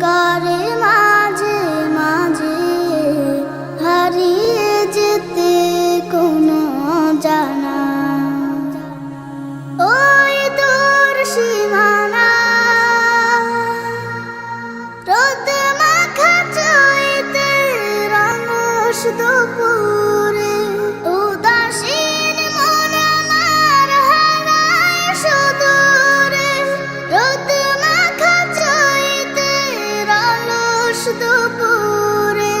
God is. দুপুরে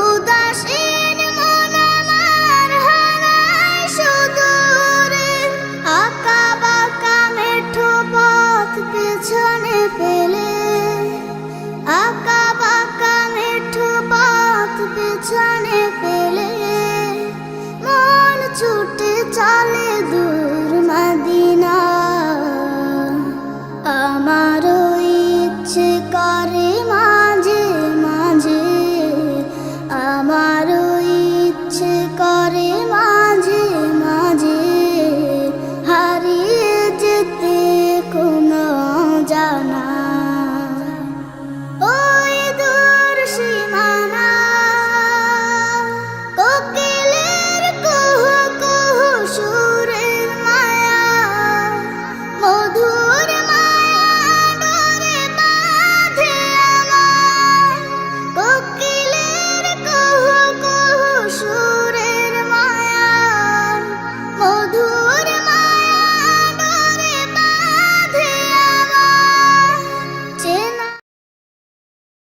উদাসীন আমার আঁকা বাঁকা মেঠো পথ পেছনে আঁকা বাঁকা ছুটে দূর মাদিনা। ইচ্ছে করে